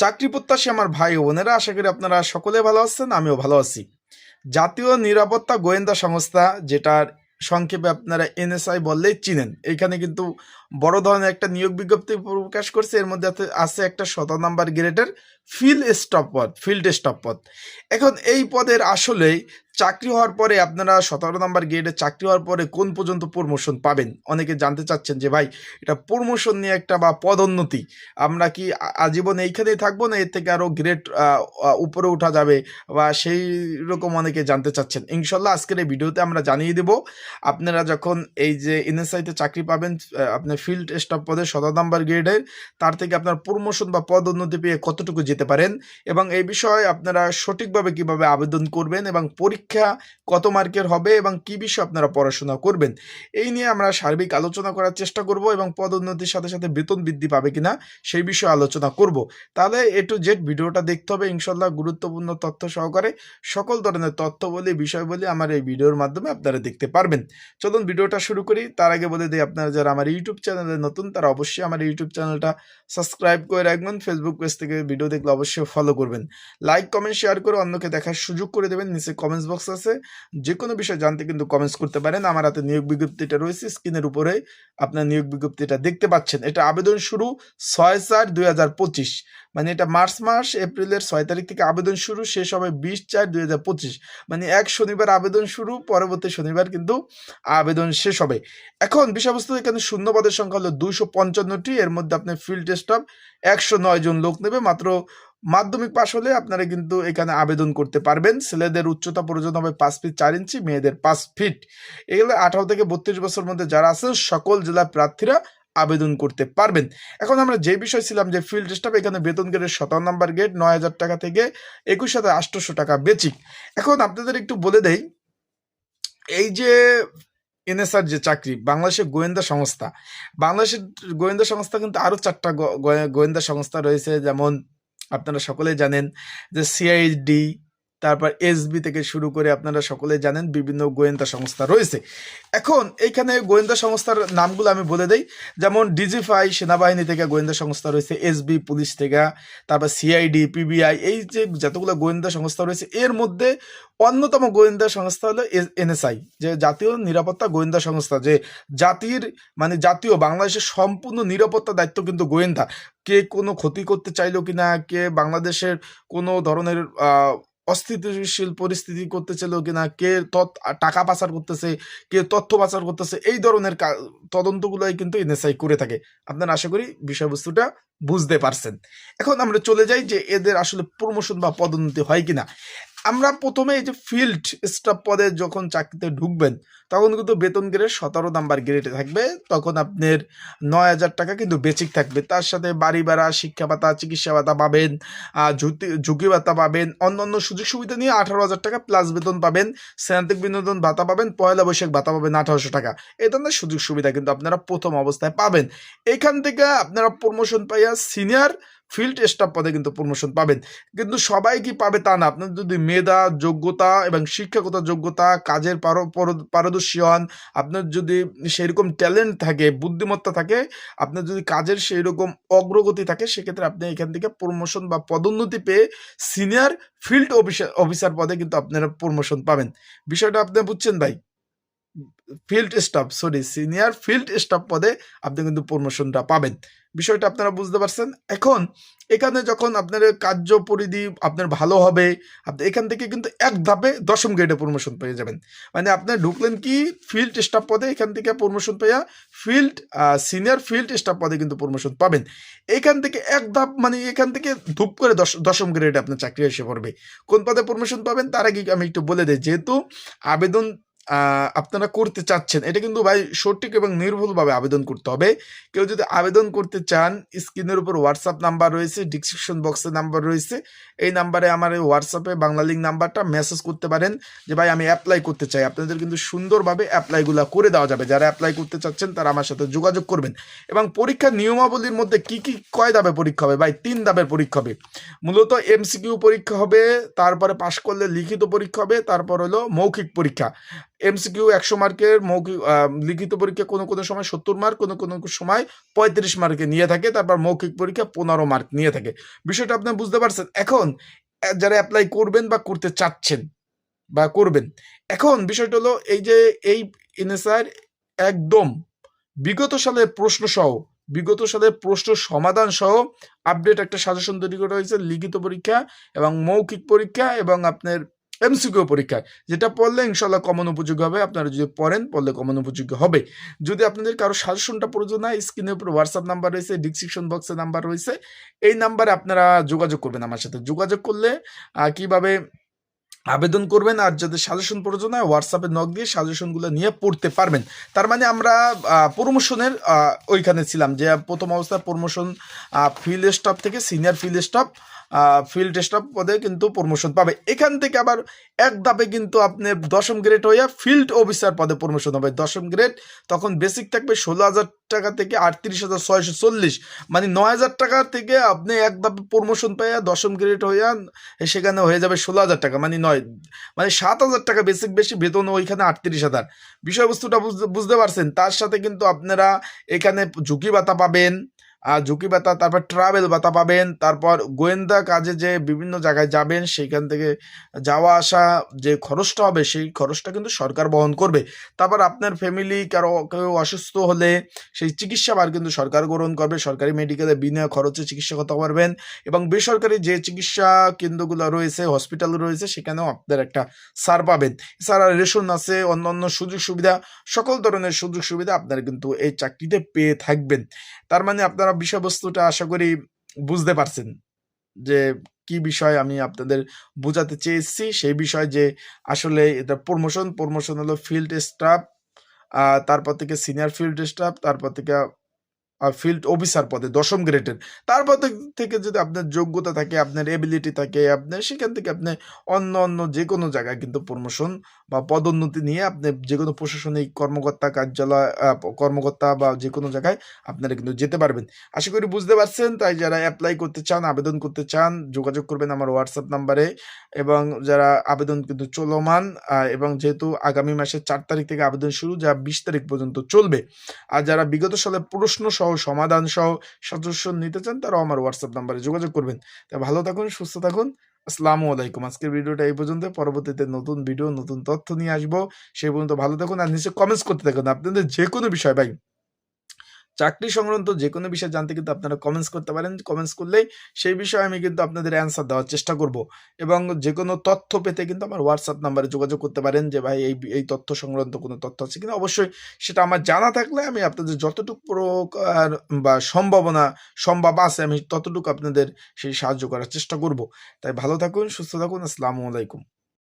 চাকরি প্রত্যাশী আমার ভাই ও বোনেরা, আশা করি আপনারা সকলে ভালো আছেন, আমিও ভালো আছি। জাতীয় নিরাপত্তা গোয়েন্দা সংস্থা, যেটার সংক্ষেপে আপনারা এনএসআই বললেই চিনেন, এখানে কিন্তু বড় ধরনের একটা নিয়োগ বিজ্ঞপ্তি প্রকাশ করছে। এর মধ্যে আছে- একটা শত নাম্বার গ্রেডের ফিল্ড স্টপ পদ ফিল্ড স্টপ পদ। এখন এই পদের আসলে চাকরি হওয়ার পরে আপনারা সতেরো নাম্বার গ্রেডে চাকরি হওয়ার পরে কোন পর্যন্ত প্রমোশন পাবেন? অনেকে জানতে চাচ্ছেন যে, ভাই, এটা প্রমোশন নিয়ে একটা বা পদোন্নতি, আমরা কি আজীবন এইখানেই থাকব না? এর থেকে আরও গ্রেড উপরে ওঠা যাবে? বা সেই রকম অনেকে জানতে চাচ্ছেন। ইনশাল্লাহ আজকের এই ভিডিওতে আমরা জানিয়ে দেব, আপনারা যখন এই যে এনএসআইতে চাকরি পাবেন আপনার ফিল্ড স্টাফ পদে শত নাম্বার গ্রেডের তার থেকে আপনার প্রমোশন বা পদ উন্নতি পেয়ে কতটুকু যেতে পারেন এবং এই বিষয়ে আপনারা সঠিকভাবে কীভাবে আবেদন করবেন এবং পরীক্ষা কত মার্কের হবে এবং কি বিষয়ে আপনারা পড়াশোনা করবেন, এই নিয়ে আমরা সার্বিক আলোচনা করার চেষ্টা করব এবং পদোন্নতির সাথে সাথে বেতন বৃদ্ধি পাবে কিনা সেই বিষয়ে আলোচনা করব। তাহলে এ টু জেড ভিডিওটা দেখতে হবে ইনশাল্লাহ গুরুত্বপূর্ণ তথ্য সহকারে সকল ধরনের তথ্য বলি বিষয় বলি আমার এই ভিডিওর মাধ্যমে আপনারা দেখতে পারবেন। চলুন ভিডিওটা শুরু করি, তার আগে বলে দিই আপনারা যারা আমার ইউটিউব চ্যানেলে নতুন, তারা অবশ্যই আমার ইউটিউব চ্যানেলটা সাবস্ক্রাইব করে রাখবেন। ফেসবুক পেজ থেকে ভিডিও দেখলে অবশ্যই ফলো করবেন। লাইক কমেন্ট শেয়ার করে অন্যকে দেখার সুযোগ করে দেবেন। নিচে কমেন্টস বক্স আছে। যে কোনো বিষয় জানতে কিন্তু কমেন্টস করতে পারেন। আমার হাতে নিয়োগ বিজ্ঞপ্তিটা রয়েছে। স্ক্রিনের উপরে আপনার নিয়োগ বিজ্ঞপ্তিটা দেখতে পাচ্ছেন। এটা আবেদন শুরু ছয় চার দুই হাজার পঁচিশ। মানে এটা মার্চ মাস, এপ্রিলের ছয় তারিখ থেকে আবেদন শুরু, শেষ হবে বিশ চার দুই হাজার পঁচিশ। মানে এক শনিবার আবেদন শুরু, পরবর্তী শনিবার কিন্তু আবেদন শেষ হবে। এখন বিষয়বস্তু এখানে শূন্যপদের সংখ্যা হলো দুশো পঞ্চান্নটি, এর মধ্যে আপনি ফিল্ড স্টাফ একশো নয় জন লোক নেবে, মাত্র মাধ্যমিক পাশ হলে আপনারা কিন্তু এখানে আবেদন করতে পারবেন। ছেলেদের উচ্চতা প্রয়োজন হবে পাঁচ ফিট চার ইঞ্চি মেয়েদের পাঁচ ফিট এগুলো আঠারো থেকে বত্রিশ বছর মধ্যে যারা আছেন, সকল জেলার প্রার্থীরা আবেদন করতে পারবেন। এখন আমরা যে বিষয় ছিলাম যে ফিল্ড স্টাফ এখানে বেতন গেটের সতেরো নাম্বার গেট নয় হাজার টাকা থেকে একুশ হাজার আটশোশো টাকা বেচিক এখন আপনাদের একটু বলে দেই, এই যে এনএসআর যে চাকরি, বাংলাদেশের গোয়েন্দা সংস্থা, বাংলাদেশের গোয়েন্দা সংস্থা কিন্তু আরও চারটা গোয়েন্দা সংস্থা রয়েছে। যেমন আপনারা সকলেই জানেন যে সিআইডি তারপর এসবি থেকে শুরু করে আপনারা সকলে জানেন বিভিন্ন গোয়েন্দা সংস্থা রয়েছে। এখন এইখানে গোয়েন্দা সংস্থার নামগুলো আমি বলে দেই। যেমন ডিজিফাই সেনাবাহিনী থেকে গোয়েন্দা সংস্থা রয়েছে এসবি পুলিশ থেকে, তারপর সিআইডি পিবিআই এই যে যতগুলো গোয়েন্দা সংস্থা রয়েছে, এর মধ্যে অন্যতম গোয়েন্দা সংস্থা হলো এনএসআই যে জাতীয় নিরাপত্তা গোয়েন্দা সংস্থা, যে জাতির মানে জাতীয় বাংলাদেশের সম্পূর্ণ নিরাপত্তা দায়িত্ব কিন্তু গোয়েন্দা। কে কোনো ক্ষতি করতে চাইলো কিনা, কে বাংলাদেশের কোনো ধরনের অস্থিতিশীল পরিস্থিতি করতে চাইলো কিনা, কে টাকা পাচার করতেছে, কে তথ্য পাচার করতেছে, এই ধরনের তদন্তগুলোই কিন্তু এনএসআই করে থাকে। আপনারা আশা করি বিষয়বস্তুটা বুঝতে পারছেন। এখন আমরা চলে যাই যে এদের আসলে প্রমোশন বা পদোন্নতি হয় কিনা। আমরা প্রথমে এই যে ফিল্ড স্টাফ পদে যখন চাকরিতে ঢুকবেন, তখন কিন্তু বেতন গ্রেড সতেরো নাম্বার গ্রেডে থাকবে। তখন আপনার নয় হাজার টাকা কিন্তু বেচিক থাকবে। তার সাথে বাড়ি ভাড়া, শিক্ষা ভাতা, চিকিৎসা ভাতা পাবেন ঝুঁকি ভাতা পাবেন, অন্যান্য সুযোগ সুবিধা নিয়ে আঠারো হাজার টাকা প্লাস বেতন পাবেন, স্নাতক বিনোদন ভাতা পাবেন, পয়লা বৈশাখ ভাতা পাবেন আঠারোশো টাকা। এই ধরনের সুযোগ সুবিধা কিন্তু আপনারা প্রথম অবস্থায় পাবেন। এখান থেকে আপনারা প্রমোশন পাইয়া সিনিয়র ফিল্ড স্টাফ পদে কিন্তু প্রমোশন পাবেন। কিন্তু সবাই কি পাবে তা না। আপনার যদি মেধা, যোগ্যতা এবং শিক্ষাগত যোগ্যতা, কাজের পার- পারদর্শী হন আপনার যদি সেইরকম ট্যালেন্ট থাকে, বুদ্ধিমত্তা থাকে, আপনার যদি কাজের সেই রকম অগ্রগতি থাকে, সেক্ষেত্রে আপনি এখান থেকে প্রমোশন বা পদোন্নতি পেয়ে সিনিয়র ফিল্ড অফিসার অফিসার পদে কিন্তু আপনারা প্রমোশন পাবেন। বিষয়টা আপনি বুঝছেন ভাই? Field staff sorry senior field staff পদে আপনি কিন্তু প্রমোশনটা পাবেন। বিষয়টা আপনারা বুঝতে পারছেন? এখন এখানে যখন আপনার কার্য পরিধি আপনার ভালো হবে, আপনি এখান থেকে কিন্তু এক ধাপে দশম গ্রেডে প্রমোশন পেয়ে যাবেন। মানে আপনি ঢুকলেন কি? ফিল্ড স্টাফ পদে এখান থেকে প্রমোশন পেয়ে ফিল্ড সিনিয়র ফিল্ড স্টাফ পদে কিন্তু প্রমোশন পাবেন। এখান থেকে এক ধাপ মানে এখান থেকে ধূপ করে দশ, দশম গ্রেডে আপনার চাকরি এসে পড়বে। কোন পদে প্রমোশন পাবেন? তার আগে আমি একটু বলে দিই, যেহেতু আবেদন আপনারা করতে চাচ্ছেন, এটা কিন্তু ভাই সঠিক এবং নির্ভুলভাবে আবেদন করতে হবে। কেউ যদি আবেদন করতে চান, স্ক্রিনের উপর হোয়াটসঅ্যাপ নাম্বার রয়েছে ডিসক্রিপশন বক্সে নাম্বার রয়েছে। এই নাম্বারে আমার এই হোয়াটসঅ্যাপে বাংলা লিঙ্ক নাম্বারটা মেসেজ করতে পারেন যে, ভাই, আমি অ্যাপ্লাই করতে চাই। আপনাদের কিন্তু সুন্দরভাবে অ্যাপ্লাইগুলো করে দেওয়া যাবে। যারা অ্যাপ্লাই করতে চাচ্ছেন, তারা আমার সাথে যোগাযোগ করবেন। এবং পরীক্ষার নিয়মাবলীর মধ্যে কি কি, কয় ধাপে পরীক্ষা হবে? ভাই, তিন ধাপের পরীক্ষা হবে। মূলত এমসিকিউ পরীক্ষা হবে, তারপরে পাশ করলে লিখিত পরীক্ষা হবে, তারপর হলো মৌখিক পরীক্ষা। এমসিকিউ একশো মার্কের মৌখিক লিখিত পরীক্ষা কোনো কোনো সময় সত্তর মার্ক, কোনো কোনো সময় পঁয়ত্রিশ মার্কে নিয়ে থাকে, তারপর মৌখিক পরীক্ষা পনেরো মার্ক নিয়ে থাকে। বিষয়টা আপনি বুঝতে পারছেন? এখন যারা অ্যাপ্লাই করবেন বা করতে চাচ্ছেন বা করবেন, এখন বিষয়টা হলো এই যে, এই এনএসআর একদম বিগত সালের প্রশ্ন সহ, বিগত সালের প্রশ্ন সমাধান সহ আপডেট একটা সাজেশন তৈরি করা হয়েছে, লিখিত পরীক্ষা এবং মৌখিক পরীক্ষা এবং আপনার এমসিকিউ পরীক্ষা যেটা পড়লে ইনশাল্লাহ কমন উপযোগী হবে। আপনারা যদি পড়েন, পড়লে কমন উপযোগী হবে। যদি আপনাদের কারও সাজেশনটা প্রয়োজন হয় স্ক্রিনের উপর হোয়াটসঅ্যাপ নাম্বার রয়েছে ডিসক্রিপশন বক্সে নাম্বার রয়েছে। এই নাম্বারে আপনারা যোগাযোগ করবেন আমার সাথে। যোগাযোগ করলে কীভাবে আবেদন করবেন আর যাদের সাজেশন প্রয়োজন হয় হোয়াটসঅ্যাপে নক দিয়ে সাজেশনগুলো নিয়ে পড়তে পারবেন। তার মানে আমরা প্রমোশনের ওইখানে ছিলাম যে প্রথম অবস্থায় প্রমোশন ফিল্ড স্টাফ থেকে senior field staff field staff পদে কিন্তু প্রমোশন পাবে। এখান থেকে আবার এক ধাপে কিন্তু আপনি দশম গ্রেড হইয়া ফিল্ড অফিসার পদে প্রমোশন হবে। দশম গ্রেড তখন বেসিক থাকবে ষোলো হাজার টাকা থেকে আটত্রিশ হাজার ছয়শো চল্লিশ। মানে নয় হাজার টাকা থেকে আপনি এক ধাপে প্রমোশন পাইয়া দশম গ্রেড হইয়া সেখানে হয়ে যাবে ষোলো হাজার টাকা। মানে নয় মানে সাত হাজার টাকা বেসিক বেশি, বেতন ওইখানে আটত্রিশ হাজার। বিষয়বস্তুটা বুঝতে পারছেন? তার সাথে কিন্তু আপনারা এখানে ঝুঁকি ভাতা পাবেন। ঝুঁকি ভাতা তারপর ট্রাভেল ভাতা পাবেন। তারপর গোয়েন্দা কাজে যে বিভিন্ন জায়গায় যাবেন, সেইখান থেকে যাওয়া আসা যে খরচটা হবে, সেই খরচটা কিন্তু সরকার বহন করবে। তারপর আপনার ফ্যামিলি কারও কেউ অসুস্থ হলে সেই চিকিৎসা ভার কিন্তু সরকার গ্রহণ করবে। সরকারি মেডিকেলে বিনা খরচে চিকিৎসা করতে পারবেন এবং বেসরকারি যে চিকিৎসা কেন্দ্রগুলো রয়েছে হসপিটাল রয়েছে, সেখানেও আপনার একটা সার পাবেন। এছাড়া রেশন আছে, অন্যান্য সুযোগ সুবিধা, সকল ধরনের সুযোগ সুবিধা আপনারা কিন্তু এই চাকরিতে পেয়ে থাকবেন। তার মানে আপনারা বিষয়বস্তুটা আশা করি বুঝতে পারছেন যে কি বিষয় আমি আপনাদের বোঝাতে চেয়েছি। সেই বিষয় যে আসলে এটা প্রমোশন প্রমোশন হলো ফিল্ড স্টাফ তারপর থেকে সিনিয়র ফিল্ড স্টাফ তারপর থেকে ফিল্ড অফিসার পদে, দশম গ্রেডের তারপর থেকে- যদি আপনার যোগ্যতা থাকে, আপনার এবিলিটি থাকে, আপনার সেখান থেকে আপনি অন্য অন্য যে কোনো জায়গায় কিন্তু প্রমোশন বা পদোন্নতি নিয়ে আপনি যে কোনো প্রশাসনিক কর্মকর্তা, কার্যালয় কর্মকর্তা বা যে কোনো জায়গায় আপনারা কিন্তু যেতে পারবেন। আশা করি বুঝতে পারছেন। তাই যারা অ্যাপ্লাই করতে চান, আবেদন করতে চান, যোগাযোগ করবেন আমার হোয়াটসঅ্যাপ নাম্বারে এবং যারা আবেদন কিন্তু চলমান এবং যেহেতু আগামী মাসের চার তারিখ থেকে আবেদন শুরু, যা বিশ তারিখ পর্যন্ত চলবে। আর যারা বিগত সালে প্রশ্ন সহ সমাধান সহ সদস্য নিতে চান তারাও আমার হোয়াটসঅ্যাপ নাম্বারে যোগাযোগ করবেন। তা ভালো থাকুন, সুস্থ থাকুন। আসসালামু আলাইকুম। আজকের ভিডিওটা এই পর্যন্ত। পরবর্তীতে নতুন ভিডিও, নতুন তথ্য নিয়ে আসব। সেই পর্যন্ত ভালো থাকুন আর নিচে কমেন্টস করতে থাকুন। আপনাদের যে কোনো বিষয়, ভাই। চাকরি সংক্রান্ত যে কোনো বিষয় জানতে কিন্তু আপনারা কমেন্টস করতে পারেন। কমেন্টস করলেই সেই বিষয়ে আমি কিন্তু আপনাদের অ্যান্সার দেওয়ার চেষ্টা করব। এবং যে কোনো তথ্য পেতে কিন্তু আমার হোয়াটসঅ্যাপ নাম্বারে যোগাযোগ করতে পারেন যে, ভাই, এই এই তথ্য সংক্রান্ত কোনো তথ্য আছে কিনা? অবশ্যই সেটা আমার জানা থাকলে আমি আপনাদের যতটুকু প্রকার বা সম্ভাবনা, সম্ভব আছে, আমি ততটুকু আপনাদের সেই সাহায্য করার চেষ্টা করব। তাই ভালো থাকুন, সুস্থ থাকুন, আসসালামু আলাইকুম।